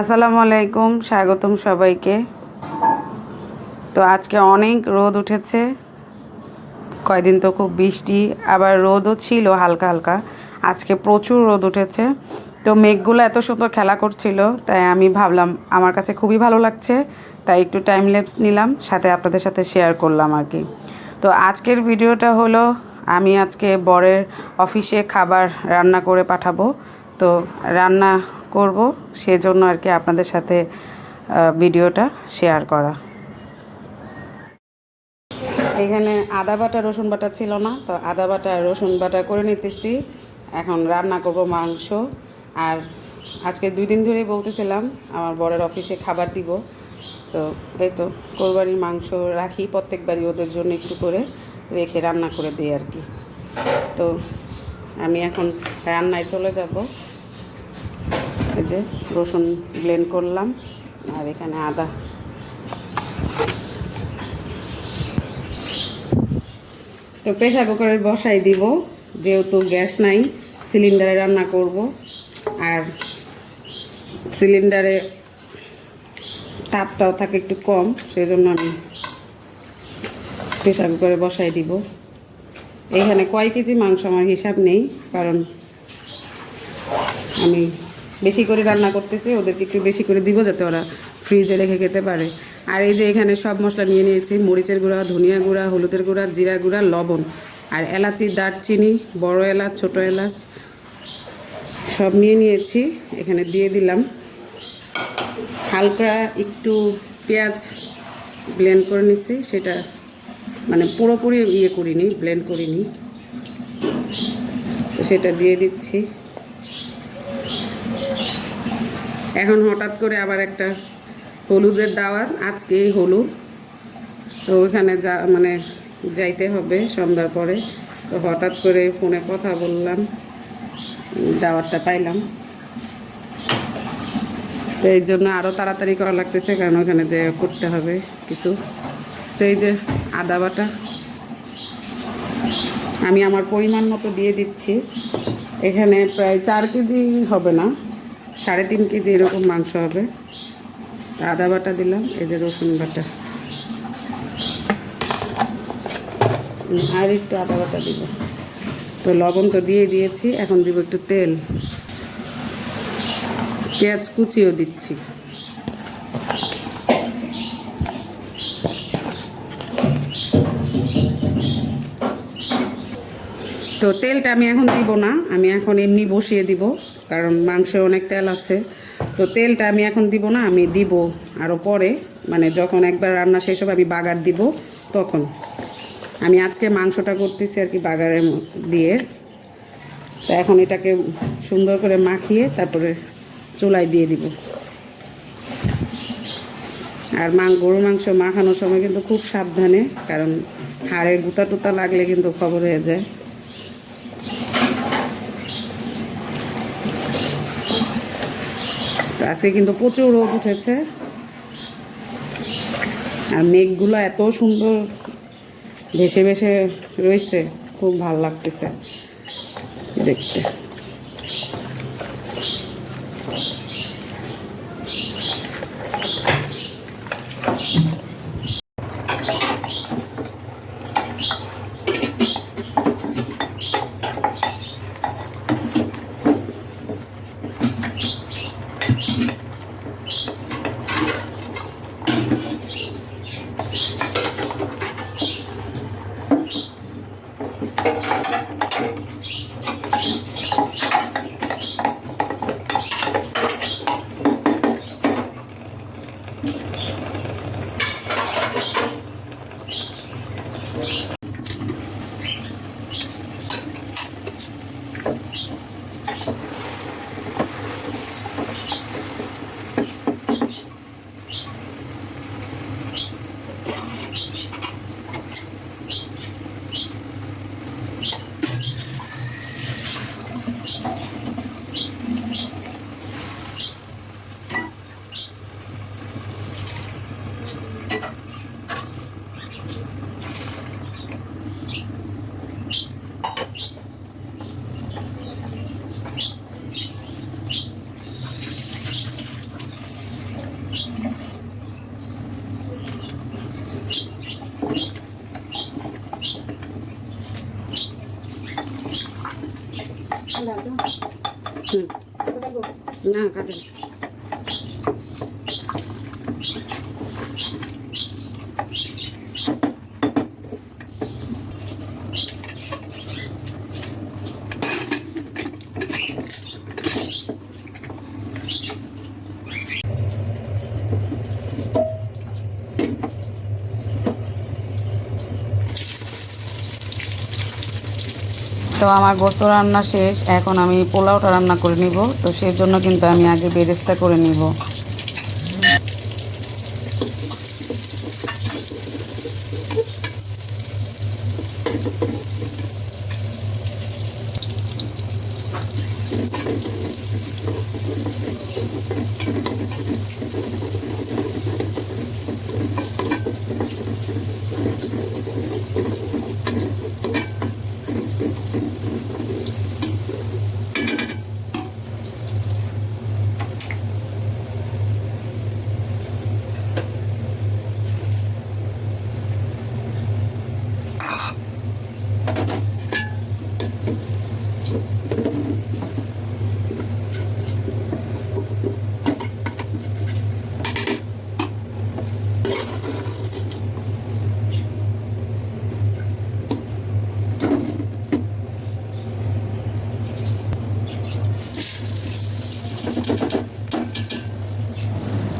আসসালামু আলাইকুম, স্বাগতম সবাইকে। তো আজকে অনেক রোদ উঠেছে। কয়দিন তো খুব বৃষ্টি, আবার রোদও ছিল হালকা হালকা। আজকে প্রচুর রোদ উঠেছে। তো মেঘগুলো এত সুন্দর খেলা করছিল, তাই আমি ভাবলাম আমার কাছে খুবই ভালো লাগছে, তাই একটু টাইম লেপস নিলাম, সাথে আপনাদের সাথে শেয়ার করলাম আর কি। তো আজকের ভিডিওটা হলো, আমি আজকে বরের অফিসে খাবার রান্না করে পাঠাবো। তো রান্না করব, সেজন্য আর কি আপনাদের সাথে ভিডিওটা শেয়ার করা। এখানে আদা বাটা, রসুন বাটা ছিল না, তো আদা বাটা, রসুন বাটা করে নিতেছি। এখন রান্না করব মাংস। আর আজকে দুই দিন ধরেই বলতেছিলাম, আমার বরের অফিসে খাবার দিব। তো এই তো কোরবানির মাংস রাখি প্রত্যেকবারই ওদের জন্য একটু করে রেখে রান্না করে দিই আর কি। তো আমি এখন রান্নায় চলে যাব। যে রসুন ব্লেন্ড করলাম, আর এখানে আদা। তো প্রেশার কুকারে বসাই দিব, যেহেতু গ্যাস নাই, সিলিন্ডারে রান্না করব। আর সিলিন্ডারে তাপটাও থাকে একটু কম সেই জন্য আমি প্রেশার কুকারে বসাই দিব। এখানে কয় কেজি মাংস আমার হিসাব নেই, কারণ আমি বেশি করে রান্না করতেছি, ওদেরকে একটু বেশি করে দিব যাতে ওরা ফ্রিজে রেখে খেতে পারে। আর এই যে এখানে সব মশলা নিয়ে নিয়েছি, মরিচের গুঁড়া, ধনিয়া গুঁড়া, হলুদের গুঁড়া, জিরা গুঁড়া, লবণ। আর এলাচি, দারচিনি, বড় এলাচ, ছোট এলাচ, সব নিয়ে নিয়েছি, এখানে দিয়ে দিলাম। হালকা একটু পেঁয়াজ ব্লেন্ড করে নিচ্ছি সেটা মানে পুরোপুরি ইয়ে করিনি ব্লেন্ড করিনি। তো সেটা দিয়ে দিচ্ছি। এখন হঠাৎ করে আবার একটা হলুদের দাওয়াত আজকে এই হলুদ। তো ওইখানে যা মানে যাইতে হবে সন্ধ্যার পরে। তো হঠাৎ করে ফোনে কথা বললাম, দাওয়াতটা পাইলাম। তো এই জন্য আরও তাড়াতাড়ি করা লাগতেছে, কারণ ওখানে যে করতে হবে কিছু। তো এই যে আদা বাটা। আমি আমার পরিমাণ মতো দিয়ে দিচ্ছি। এখানে প্রায় চার কেজি হবে না। সাড়ে তিন কেজি এরকম মাংস হবে। আদা বাটা দিলাম, এই যে রসুন বাটা। আর একটু আদা বাটা দিব। তো লবণ তো দিয়ে দিয়েছি, এখন দিব একটু তেল। পেঁয়াজ কুচিও দিচ্ছি। তো তেলটা আমি এখন দিব না, আমি এখন এমনি বসিয়ে দিব। কারণ মাংসে অনেক তেল আছে। তো তেলটা আমি এখন দিব না, আমি দিব আরও পরে। মানে যখন একবার রান্না শেষ হবে, আমি বাগার দিব তখন। আমি আজকে মাংসটা করতেছি আর কি বাগারের দিয়ে। তো এখন এটাকে সুন্দর করে মাখিয়ে তারপরে চুলায় দিয়ে দিব। আর মা, গরু মাংস মাখানোর সময় কিন্তু খুব সাবধানে, কারণ হাড়ের গুতা টুতা লাগলে কিন্তু খবর হয়ে যায়। আজকে কিন্তু প্রচুর রোদ উঠেছে। আর মেঘগুলো এত সুন্দর ভেসে ভেসে রয়েছে, খুব ভালো লাগতেছে দেখতে। いいですね。হুম না কাটে না। তো আমার গোস্ত রান্না শেষ, এখন আমি পোলাওটা রান্না করে নিব। তো সেই জন্য কিন্তু আমি আগে বেরেস্তা করে নিব।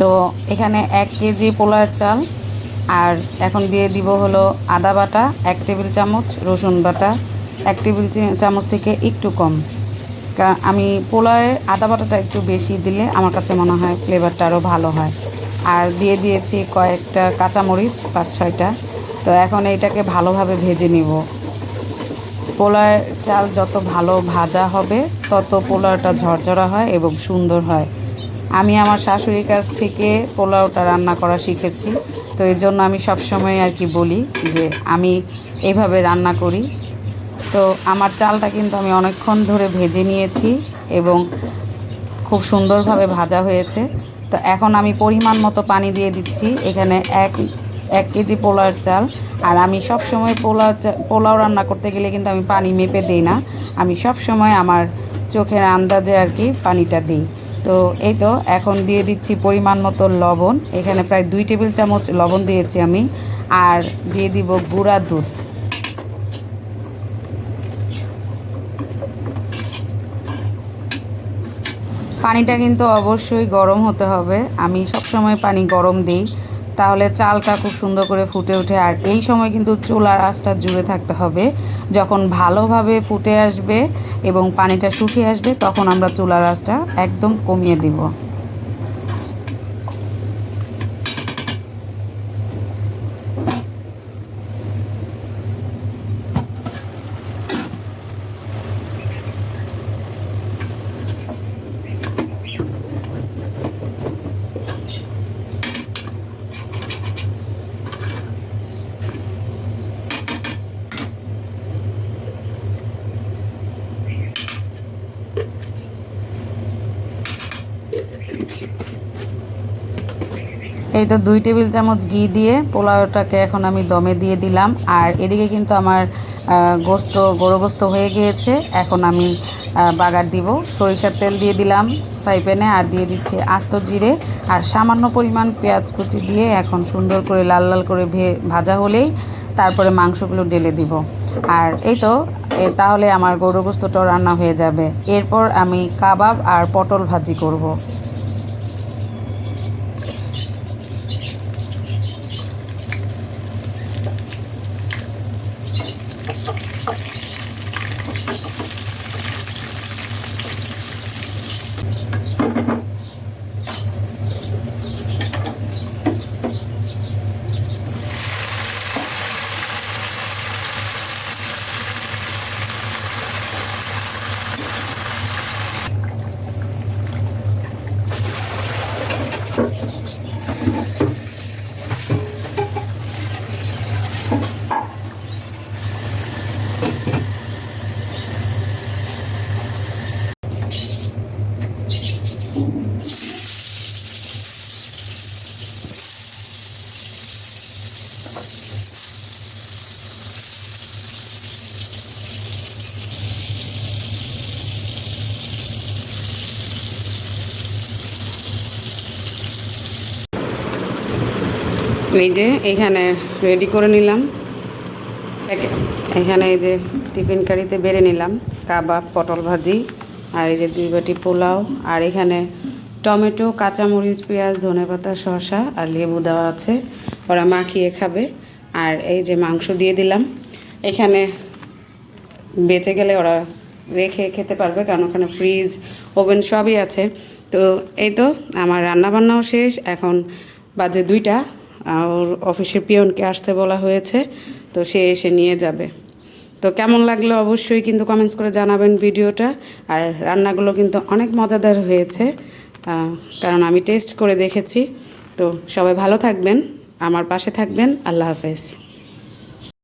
তো এখানে এক কেজি পোলার চাল আর এখন দিয়ে দিব হলো আদা বাটা, এক টেবিল চামচ রসুন বাটা, এক টেবিল চামচ থেকে একটু কম। আমি পোলাওয়ে আদা বাটাটা একটু বেশি দিলে আমার কাছে মনে হয় ফ্লেভারটা আরও ভালো হয়। আর দিয়ে দিয়েছি কয়েকটা কাঁচামরিচ, পাঁচ ছয়টা। তো এখন এইটাকে ভালোভাবে ভেজে নিব। পোলার চাল যত ভালো ভাজা হবে, তত পোলাওটা ঝরঝরা হয় এবং সুন্দর হয়। আমি আমার শাশুড়ির কাছ থেকে পোলাওটা রান্না করা শিখেছি। তো এই জন্য আমি সবসময় আর কি বলি যে আমি এইভাবে রান্না করি। তো আমার চালটা কিন্তু আমি অনেকক্ষণ ধরে ভেজে নিয়েছি এবং খুব সুন্দরভাবে ভাজা হয়েছে। তো এখন আমি পরিমাণ মতো পানি দিয়ে দিচ্ছি। এখানে এক এক কেজি পোলাওর চাল। আর আমি সব সময় পোলাও পোলাও রান্না করতে গেলে কিন্তু আমি পানি মেপে দিই না। আমি সব সময় আমার চোখের আন্দাজে আর কি পানিটা দিই। তো এই তো, এখন দিয়ে দিচ্ছি পরিমাণ মতো লবণ। এখানে প্রায় দুই টেবিল চামচ লবণ দিয়েছি আমি, আর দিয়ে দিব গুঁড়া দুধ। পানিটা কিন্তু অবশ্যই গরম হতে হবে। আমি সবসময় পানি গরম দিই। তাহলে চালটা খুব সুন্দর করে ফুটে ওঠে। আর এই সময় কিন্তু চুলার আঁচটা জুড়ে থাকতে হবে। যখন ভালোভাবে ফুটে আসবে এবং পানিটা শুকিয়ে আসবে, তখন আমরা চুলার আঁচটা একদম কমিয়ে দিব। এই তো দুই টেবিল চামচ ঘি দিয়ে পোলাওটাকে এখন আমি দমে দিয়ে দিলাম। আর এদিকে কিন্তু আমার গোস্ত, গরু গোস্ত হয়ে গিয়েছে। এখন আমি বাগার দিব। সরিষার তেল দিয়ে দিলাম ফ্রাই প্যানে আর দিয়ে দিচ্ছি আস্ত জিরে আর সামান্য পরিমাণ পেঁয়াজ কুচি দিয়ে এখন সুন্দর করে লাল লাল করে ভাজা হলেই তারপরে মাংসগুলো ঢেলে দিব। আর এই তো তাহলে আমার গরু রান্না হয়ে যাবে। এরপর আমি কাবাব আর পটল ভাজি করব। এই যে এখানে রেডি করে নিলাম। এখানে এই যে টিফিন কারিতে বেড়ে নিলাম, কাবাব, পটল ভাজি, আর এই যে দুই বাটি পোলাও, আর এখানে টমেটো, কাঁচামরিচ, পেঁয়াজ, ধনেপাতা, শসা আর লেবু দেওয়া আছে। ওরা মাখিয়ে খাবে। আর এই যে মাংস দিয়ে দিলাম, এখানে বেঁচে গেলে ওরা রেখে খেতে পারবে, কারণ ওখানে ফ্রিজ, ওভেন সবই আছে। তো এই তো, আমার রান্নাবান্নাও শেষ। এখন বাজে দুইটা। ওর অফিসের পিয়নকে আসতে বলা হয়েছে, তো সে এসে নিয়ে যাবে। তো কেমন লাগল অবশ্যই কিন্তু কমেন্টস করে জানাবেন ভিডিওটা। আর রান্নাগুলো কিন্তু অনেক মজাদার হয়েছে। কারণ আমি টেস্ট করে দেখেছি। তো সবাই ভালো থাকবেন আমার পাশে থাকবেন। আল্লাহ হাফেজ।